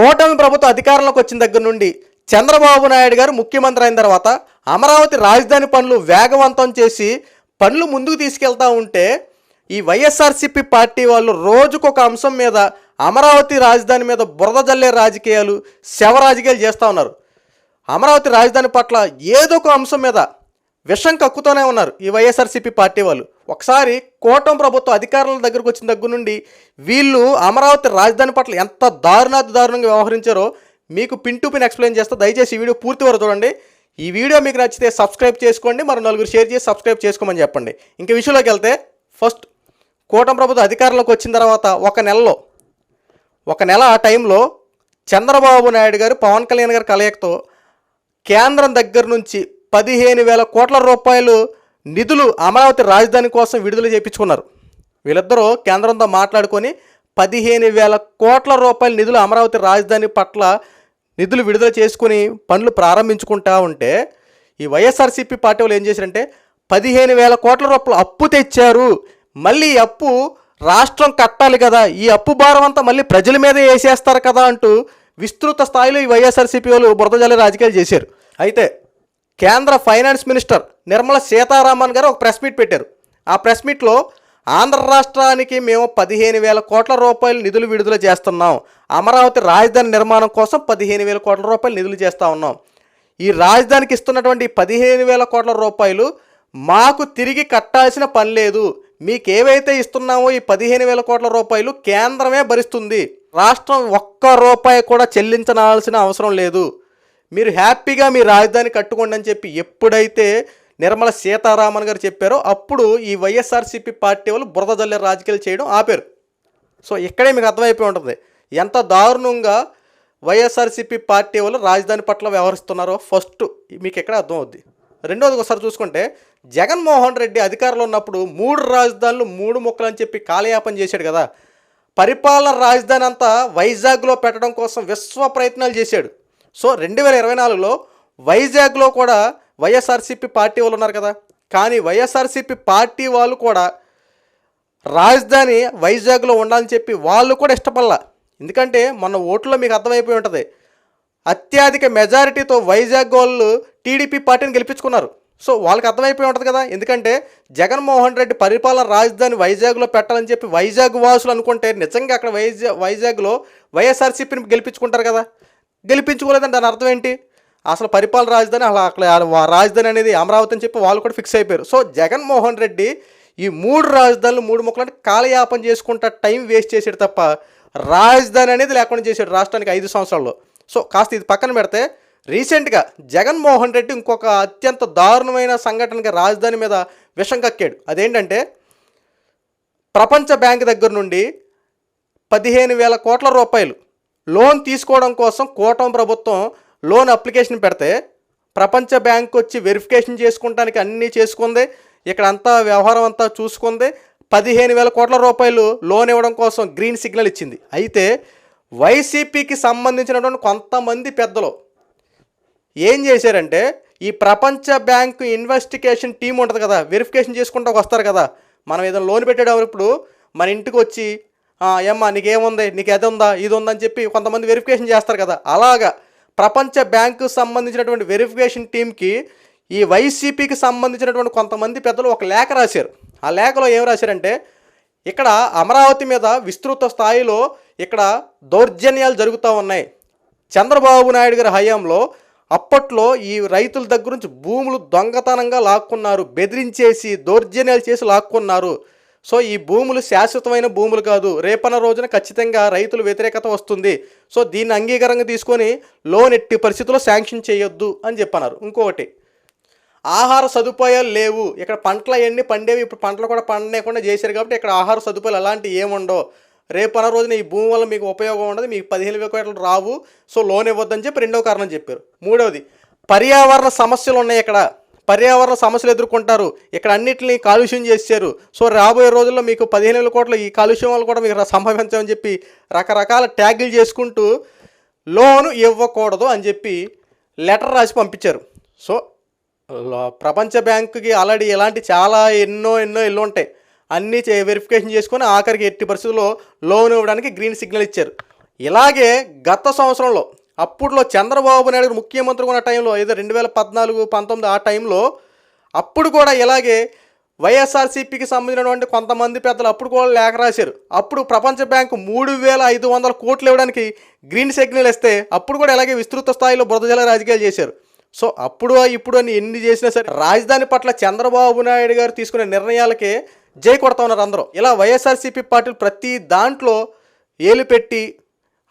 కూటమి ప్రభుత్వం అధికారంలోకి వచ్చిన దగ్గర నుండి చంద్రబాబు నాయుడు గారు ముఖ్యమంత్రి అయిన తర్వాత అమరావతి రాజధాని పనులు వేగవంతం చేసి పనులు ముందుకు తీసుకెళ్తా ఉంటే ఈ వైఎస్ఆర్సీపీ పార్టీ వాళ్ళు రోజుకొక అంశం మీద అమరావతి రాజధాని మీద బురద జల్లే రాజకీయాలు శవ రాజకీయాలు చేస్తూ ఉన్నారు. అమరావతి రాజధాని పట్ల ఏదో ఒక అంశం మీద విషం కక్కుతూనే ఉన్నారు ఈ వైఎస్ఆర్సీపీ పార్టీ వాళ్ళు. ఒకసారి కూటమి ప్రభుత్వం అధికారుల దగ్గరకు వచ్చిన దగ్గర నుండి వీళ్ళు అమరావతి రాజధాని పట్ల ఎంత దారుణాతి దారుణంగా వ్యవహరించారో మీకు పిన్ టు పిన్ ఎక్స్ప్లెయిన్ చేస్తా. దయచేసి ఈ వీడియో పూర్తి వరకు చూడండి. ఈ వీడియో మీకు నచ్చితే సబ్స్క్రైబ్ చేసుకోండి. మరి నలుగురు షేర్ చేసి సబ్స్క్రైబ్ చేసుకోమని చెప్పండి. ఇంకా విషయంలోకి వెళ్తే ఫస్ట్ కూటమి ప్రభుత్వం అధికారంలోకి వచ్చిన తర్వాత ఒక నెలలో ఒక నెల ఆ టైంలో చంద్రబాబు నాయుడు గారు పవన్ కళ్యాణ్ గారి కలయికతో కేంద్రం దగ్గర నుంచి పదిహేను వేల కోట్ల రూపాయలు నిధులు అమరావతి రాజధాని కోసం విడుదల చేయించుకున్నారు. వీళ్ళిద్దరూ కేంద్రంతో మాట్లాడుకొని పదిహేను వేల కోట్ల రూపాయల నిధులు అమరావతి రాజధాని పట్ల నిధులు విడుదల చేసుకుని పనులు ప్రారంభించుకుంటా ఉంటే ఈ వైఎస్ఆర్సీపీ పార్టీ వాళ్ళు ఏం చేశారంటే పదిహేను వేల కోట్ల రూపాయలు అప్పు తెచ్చారు. మళ్ళీ ఈ అప్పు రాష్ట్రం కట్టాలి కదా. ఈ అప్పు భారం అంతా మళ్ళీ ప్రజల మీదే వేసేస్తారు కదా అంటూ విస్తృత స్థాయిలో ఈ వైఎస్ఆర్సీపీ వాళ్ళు బురదజాలి రాజకీయాలు చేశారు. అయితే కేంద్ర ఫైనాన్స్ మినిస్టర్ నిర్మల సీతారామన్ గారు ఒక ప్రెస్ మీట్ పెట్టారు. ఆ ప్రెస్ మీట్లో ఆంధ్ర రాష్ట్రానికి మేము పదిహేను వేల కోట్ల రూపాయలు నిధులు విడుదల చేస్తున్నాం. అమరావతి రాజధాని నిర్మాణం కోసం పదిహేను వేల కోట్ల రూపాయలు నిధులు చేస్తూ ఉన్నాం. ఈ రాజధానికి ఇస్తున్నటువంటి పదిహేను వేల కోట్ల రూపాయలు మాకు తిరిగి కట్టాల్సిన పని లేదు. మీకు ఏవైతే ఇస్తున్నామో ఈ పదిహేను వేల కోట్ల రూపాయలు కేంద్రమే భరిస్తుంది. రాష్ట్రం ఒక్క రూపాయి కూడా చెల్లించాల్సిన అవసరం లేదు. మీరు హ్యాపీగా మీ రాజధాని కట్టుకోండి అని చెప్పి ఎప్పుడైతే నిర్మల సీతారామన్ గారు చెప్పారో అప్పుడు ఈ వైఎస్ఆర్సీపీ పార్టీ వాళ్ళు బురద జల్లే రాజకీయాలు చేయడం ఆపారు. సో ఇక్కడే మీకు అర్థమైపోయి ఉంటుంది. ఎంత దారుణంగా వైఎస్ఆర్సీపీ పార్టీ వాళ్ళు రాజధాని పట్ల వ్యవహరిస్తున్నారో ఫస్ట్ మీకు ఎక్కడ అర్థమవుద్ది. రెండోది ఒకసారి చూసుకుంటే జగన్మోహన్ రెడ్డి అధికారంలో ఉన్నప్పుడు మూడు రాజధానులు మూడు ముక్కలు అని చెప్పి కాలయాపన చేశాడు కదా. పరిపాలన రాజధాని అంతా వైజాగ్లో పెట్టడం కోసం విశ్వ ప్రయత్నాలు చేశాడు. సో రెండు వేల ఇరవై నాలుగులో వైజాగ్లో కూడా వైఎస్ఆర్సీపీ పార్టీ వాళ్ళు ఉన్నారు కదా. కానీ వైఎస్ఆర్సీపీ పార్టీ వాళ్ళు కూడా రాజధాని వైజాగ్లో ఉండాలని చెప్పి వాళ్ళు కూడా ఇష్టపడలా. ఎందుకంటే మన ఓట్లో మీకు అర్థమైపోయి ఉంటుంది. అత్యధిక మెజారిటీతో వైజాగ్ వాళ్ళు టీడీపీ పార్టీని గెలిపించుకున్నారు. సో వాళ్ళకి అర్థమైపోయి ఉంటుంది కదా. ఎందుకంటే జగన్మోహన్ రెడ్డి పరిపాలన రాజధాని వైజాగ్లో పెట్టాలని చెప్పి వైజాగ్ వాసులు అనుకుంటే నిజంగా అక్కడ వైజాగ్ వైజాగ్లో వైఎస్ఆర్సీపీని గెలిపించుకుంటారు కదా. గెలిపించుకోలేదండి దాని అర్థం ఏంటి? అసలు పరిపాలన రాజధాని అలా అక్కడ రాజధాని అనేది అమరావతి అని చెప్పి వాళ్ళు కూడా ఫిక్స్ అయిపోయారు. సో జగన్మోహన్ రెడ్డి ఈ మూడు రాజధానులు మూడు ముక్కలని కాలయాపన చేసుకుంటా టైం వేస్ట్ చేసాడు తప్ప రాజధాని అనేది లేకుండా చేశాడు రాష్ట్రానికి ఐదు సంవత్సరాల్లో. సో కాస్త ఇది పక్కన పెడితే రీసెంట్గా జగన్మోహన్ రెడ్డి ఇంకొక అత్యంత దారుణమైన సంఘటనగా రాజధాని మీద విషం కక్కాడు. అదేంటంటే ప్రపంచ బ్యాంక్ దగ్గర నుండి పదిహేను వేల కోట్ల రూపాయలు లోన్ తీసుకోవడం కోసం కూటమి ప్రభుత్వం లోన్ అప్లికేషన్ పెడితే ప్రపంచ బ్యాంక్ వచ్చి వెరిఫికేషన్ చేసుకుంటానికి అన్నీ చేసుకుంది. ఇక్కడ అంతా వ్యవహారం అంతా చూసుకుంది. పదిహేను వేల కోట్ల రూపాయలు లోన్ ఇవ్వడం కోసం గ్రీన్ సిగ్నల్ ఇచ్చింది. అయితే వైసీపీకి సంబంధించినటువంటి కొంతమంది పెద్దలు ఏం చేశారంటే ఈ ప్రపంచ బ్యాంకు ఇన్వెస్టిగేషన్ టీం ఉంటుంది కదా వెరిఫికేషన్ చేసుకుంటూ వస్తారు కదా. మనం ఏదైనా లోన్ పెట్టేటప్పుడు మన ఇంటికి వచ్చి ఏమ్మా నీకేముంది? నీకు అది ఉందా ఇది ఉందని చెప్పి కొంతమంది వెరిఫికేషన్ చేస్తారు కదా. అలాగా. ప్రపంచ బ్యాంకు సంబంధించినటువంటి వెరిఫికేషన్ టీంకి ఈ వైసీపీకి సంబంధించినటువంటి కొంతమంది పెద్దలు ఒక లేఖ రాశారు. ఆ లేఖలో ఏం రాశారంటే ఇక్కడ అమరావతి మీద విస్తృత స్థాయిలో ఇక్కడ దౌర్జన్యాలు జరుగుతూ ఉన్నాయి. చంద్రబాబు నాయుడు గారి హయాంలో అప్పట్లో ఈ రైతుల దగ్గర నుంచి భూములు దొంగతనంగా లాక్కున్నారు బెదిరించేసి దౌర్జన్యాలు చేసి లాక్కున్నారు. సో ఈ భూములు శాశ్వతమైన భూములు కాదు. రేపన్న రోజున ఖచ్చితంగా రైతుల వ్యతిరేకత వస్తుంది. సో దీన్ని అంగీకారంగా తీసుకొని లోన్ ఎట్టి పరిస్థితుల్లో శాంక్షన్ చేయొద్దు అని చెప్పన్నారు. ఇంకొకటి ఆహార సదుపాయాలు లేవు. ఇక్కడ పంటలు అవన్నీ పండేవి. ఇప్పుడు పంటలు కూడా పండలేకుండా చేశారు కాబట్టి ఇక్కడ ఆహార సదుపాయాలు అలాంటివి ఏముండవు రేపు రోజున ఈ భూమి వల్ల మీకు ఉపయోగం ఉండదు. మీకు పదిహేను వేల కోట్లు రావు. సో లోన్ ఇవ్వద్దని చెప్పి రెండవ కారణం చెప్పారు. మూడవది పర్యావరణ సమస్యలు ఉన్నాయి ఇక్కడ. పర్యావరణ సమస్యలు ఎదుర్కొంటారు. ఇక్కడ అన్నింటిని కాలుష్యం చేశారు. సో రాబోయే రోజుల్లో మీకు పదిహేను వేల కోట్ల ఈ కాలుష్యం వల్ల కూడా మీకు సంభవించమని చెప్పి రకరకాల ట్యాగులు చేసుకుంటూ లోను ఇవ్వకూడదు అని చెప్పి లెటర్ రాసి పంపించారు. సో ప్రపంచ బ్యాంకుకి ఆల్రెడీ ఇలాంటి చాలా ఎన్నో ఎన్నో ఇల్లు ఉంటాయి. అన్నీ చే- వెరిఫికేషన్ చేసుకొని ఆఖరికి ఎట్టి పరిస్థితుల్లో లోన్ ఇవ్వడానికి గ్రీన్ సిగ్నల్ ఇచ్చారు. ఇలాగే గత సంవత్సరంలో అప్పుడులో చంద్రబాబు నాయుడు ముఖ్యమంత్రి ఉన్న టైంలో ఏదో రెండు వేల పద్నాలుగు పంతొమ్మిది ఆ టైంలో అప్పుడు కూడా ఇలాగే వైఎస్ఆర్సీపీకి సంబంధించినటువంటి కొంతమంది పెద్దలు అప్పుడు కూడా లేఖ రాశారు. అప్పుడు ప్రపంచ బ్యాంకు మూడు వేల ఐదు వందల కోట్లు ఇవ్వడానికి గ్రీన్ సిగ్నల్ ఇస్తే అప్పుడు కూడా ఇలాగే విస్తృత స్థాయిలో బురదజల రాజకీయాలు చేశారు. సో అప్పుడు ఇప్పుడు అని ఎన్ని చేసినా సరే రాజధాని పట్ల చంద్రబాబు నాయుడు గారు తీసుకునే నిర్ణయాలకే జై కొడతా ఉన్నారు అందరూ. ఇలా వైఎస్ఆర్సీపీ పార్టీలు ప్రతి దాంట్లో ఏలు పెట్టి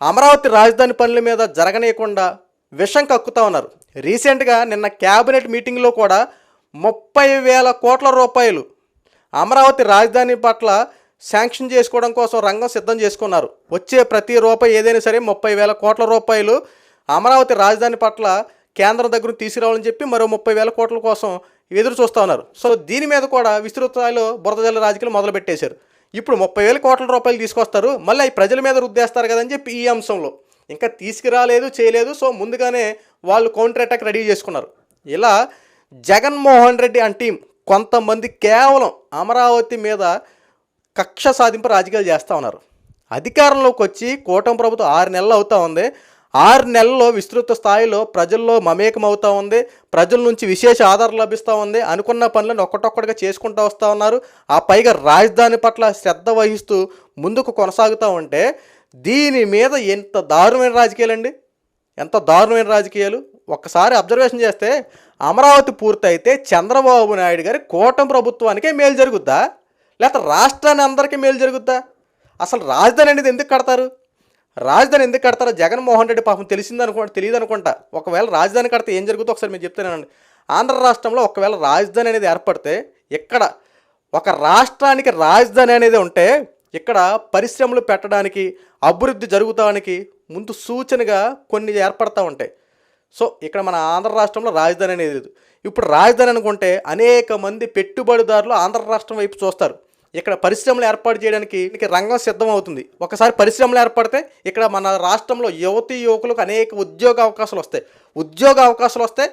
అమరావతి రాజధాని పనుల మీద జరగనీయకుండా విషం కక్కుతా ఉన్నారు. రీసెంట్గా నిన్న క్యాబినెట్ మీటింగ్లో కూడా ముప్పై వేల కోట్ల రూపాయలు అమరావతి రాజధాని పట్ల శాంక్షన్ చేసుకోవడం కోసం రంగం సిద్ధం చేసుకున్నారు. వచ్చే ప్రతి రూపాయి ఏదైనా సరే ముప్పై వేల కోట్ల రూపాయలు అమరావతి రాజధాని పట్ల కేంద్రం దగ్గర తీసుకురావాలని చెప్పి మరో ముప్పై వేల కోట్ల కోసం ఎదురు చూస్తూ ఉన్నారు. సో దీని మీద కూడా విస్తృత స్థాయిలో బురద జల్ల రాజకీయాలు మొదలుపెట్టేశారు. ఇప్పుడు ముప్పై వేల కోట్ల రూపాయలు తీసుకొస్తారు మళ్ళీ అవి ప్రజల మీద రుద్దేస్తారు కదని చెప్పి ఈ అంశంలో. ఇంకా తీసుకురాలేదు చేయలేదు సో ముందుగానే వాళ్ళు కౌంటర్ అటాక్ రెడీ చేసుకున్నారు. ఇలా జగన్మోహన్ రెడ్డి అండ్ టీం కొంతమంది కేవలం అమరావతి మీద కక్ష సాధింపు రాజకీయాలు చేస్తూ ఉన్నారు. అధికారంలోకి వచ్చి కూటమి ప్రభుత్వం ఆరు నెలలు అవుతూ ఉంది. ఆరు నెలల్లో విస్తృత స్థాయిలో ప్రజల్లో మమేకం అవుతా ఉంది ప్రజల నుంచి విశేష ఆధారం లభిస్తూ ఉంది అనుకున్న పనులను ఒక్కటొక్కటిగా చేసుకుంటూ వస్తూ ఉన్నారు. ఆ పైగా రాజధాని పట్ల శ్రద్ధ వహిస్తూ ముందుకు కొనసాగుతూ ఉంటే దీని మీద ఎంత దారుణమైన రాజకీయాలండి? ఎంత దారుణమైన రాజకీయాలు? ఒక్కసారి అబ్జర్వేషన్ చేస్తే అమరావతి పూర్తయితే చంద్రబాబు నాయుడు గారి కూటమి ప్రభుత్వానికే మేలు జరుగుద్దా? లేకపోతే రాష్ట్రాన్ని అందరికీ మేలు జరుగుద్దా? అసలు రాజధాని అనేది ఎందుకు కడతారు? రాజధాని ఎందుకు కడతారో జగన్మోహన్ రెడ్డి పాపం తెలిసింది అనుకుంటా తెలియదు అనుకుంటా ఒకవేళ రాజధాని కడితే ఏం జరుగుతుందో ఒకసారి మీరు చెప్తానండి ఆంధ్ర రాష్ట్రంలో ఒకవేళ రాజధాని అనేది ఏర్పడితే ఇక్కడ ఒక రాష్ట్రానికి రాజధాని అనేది ఉంటే ఇక్కడ పరిశ్రమలు పెట్టడానికి అభివృద్ధి జరుగుతానికి ముందు సూచనగా కొన్ని ఏర్పడతా ఉంటాయి. సో ఇక్కడ మన ఆంధ్ర రాష్ట్రంలో రాజధాని అనేది లేదు. ఇప్పుడు రాజధాని అనుకుంటే అనేక మంది పెట్టుబడిదారులు ఆంధ్ర రాష్ట్రం వైపు చూస్తారు. ఇక్కడ పరిశ్రమలు ఏర్పాటు చేయడానికి రంగం సిద్ధం అవుతుంది ఒకసారి పరిశ్రమలు ఏర్పడితే ఇక్కడ మన రాష్ట్రంలో యువతి యువకులకు అనేక ఉద్యోగ అవకాశాలు వస్తాయి. ఉద్యోగ అవకాశాలు వస్తే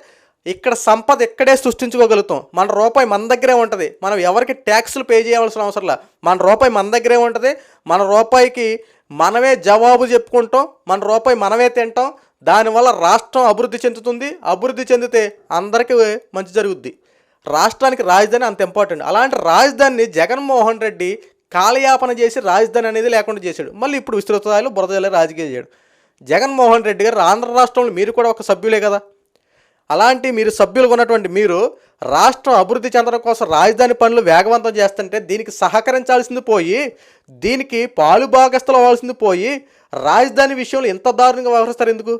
ఇక్కడ సంపద ఇక్కడే సృష్టించుకోగలుగుతాం. మన రూపాయి మన దగ్గరే ఉంటుంది. మనం ఎవరికి ట్యాక్సులు పే చేయవలసిన అవసరం లే. మన రూపాయి మన దగ్గరే ఉంటుంది. మన రూపాయికి మనమే జవాబు చెప్పుకుంటాం. మన రూపాయి మనమే తింటాం. దానివల్ల రాష్ట్రం అభివృద్ధి చెందుతుంది. అభివృద్ధి చెందితే అందరికీ మంచి జరుగుద్ది. రాష్ట్రానికి రాజధాని అంత ఇంపార్టెంట్ అలాంటి రాజధానిని జగన్మోహన్ రెడ్డి కాలయాపన చేసి రాజధాని అనేది లేకుండా చేశాడు. మళ్ళీ ఇప్పుడు విస్తృత బురదలో బురదలే రాజకీయం చేయడు. జగన్మోహన్ రెడ్డి గారు ఆంధ్ర రాష్ట్రంలో మీరు కూడా ఒక సభ్యులే కదా? అలాంటి మీరు సభ్యులుగా ఉన్నటువంటి మీరు రాష్ట్రం అభివృద్ధి చెందడం కోసం రాజధాని పనులు వేగవంతం చేస్తుంటే దీనికి సహకరించాల్సింది పోయి దీనికి పాలు భాగస్థలు అవ్వాల్సింది పోయి రాజధాని విషయంలో ఇంత దారుణంగా వ్యవహరిస్తారు ఎందుకు?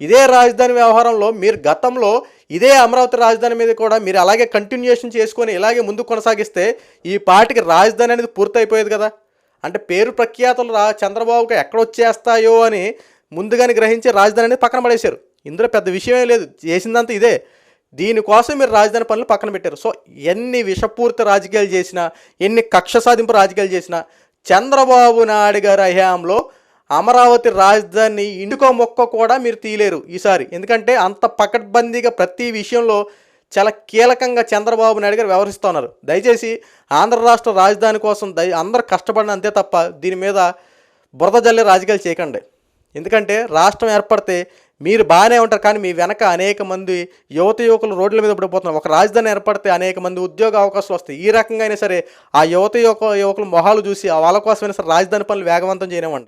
ఇదే రాజధాని వ్యవహారంలో మీరు గతంలో ఇదే అమరావతి రాజధాని మీద కూడా మీరు అలాగే కంటిన్యూషన్ చేసుకొని ఇలాగే ముందు కొనసాగిస్తే ఈ పార్టీకి రాజధాని అనేది పూర్తయిపోయేది కదా. అంటే పేరు ప్రఖ్యాతులు రా చంద్రబాబుకి ఎక్కడొచ్చేస్తాయో అని ముందుగానే గ్రహించి రాజధాని అనేది పక్కన పడేశారు. ఇందులో పెద్ద విషయమే లేదు. చేసిందంతా ఇదే. దీనికోసం మీరు రాజధాని పనులు పక్కన పెట్టారు. సో ఎన్ని విషపూరిత రాజకీయాలు చేసినా ఎన్ని కక్ష సాధింపు రాజకీయాలు చేసినా చంద్రబాబు నాయుడు గారి హయాంలో అమరావతి రాజధాని ఇండుకో మొక్క కూడా మీరు తీయలేరు ఈసారి. ఎందుకంటే అంత పకడ్బందీగా ప్రతి విషయంలో చాలా కీలకంగా చంద్రబాబు నాయుడు గారు వ్యవహరిస్తున్నారు దయచేసి ఆంధ్ర రాష్ట్ర రాజధాని కోసం దయ అందరు కష్టపడిన అంతే తప్ప దీని మీద బురద జల్లే రాజకీయాలు చేయకండి. ఎందుకంటే రాష్ట్రం ఏర్పడితే మీరు బాగానే ఉంటారు కానీ మీ వెనక అనేక మంది యువత యువకులు రోడ్ల మీద పడిపోతున్నారు. ఒక రాజధాని ఏర్పడితే అనేక మంది ఉద్యోగ అవకాశాలు వస్తాయి. ఈ రకంగా అయినా సరే ఆ యువత యువక యువకుల మొహాలు చూసి వాళ్ళ కోసమైనా సరే రాజధాని పనులు వేగవంతం చేయనివ్వండి.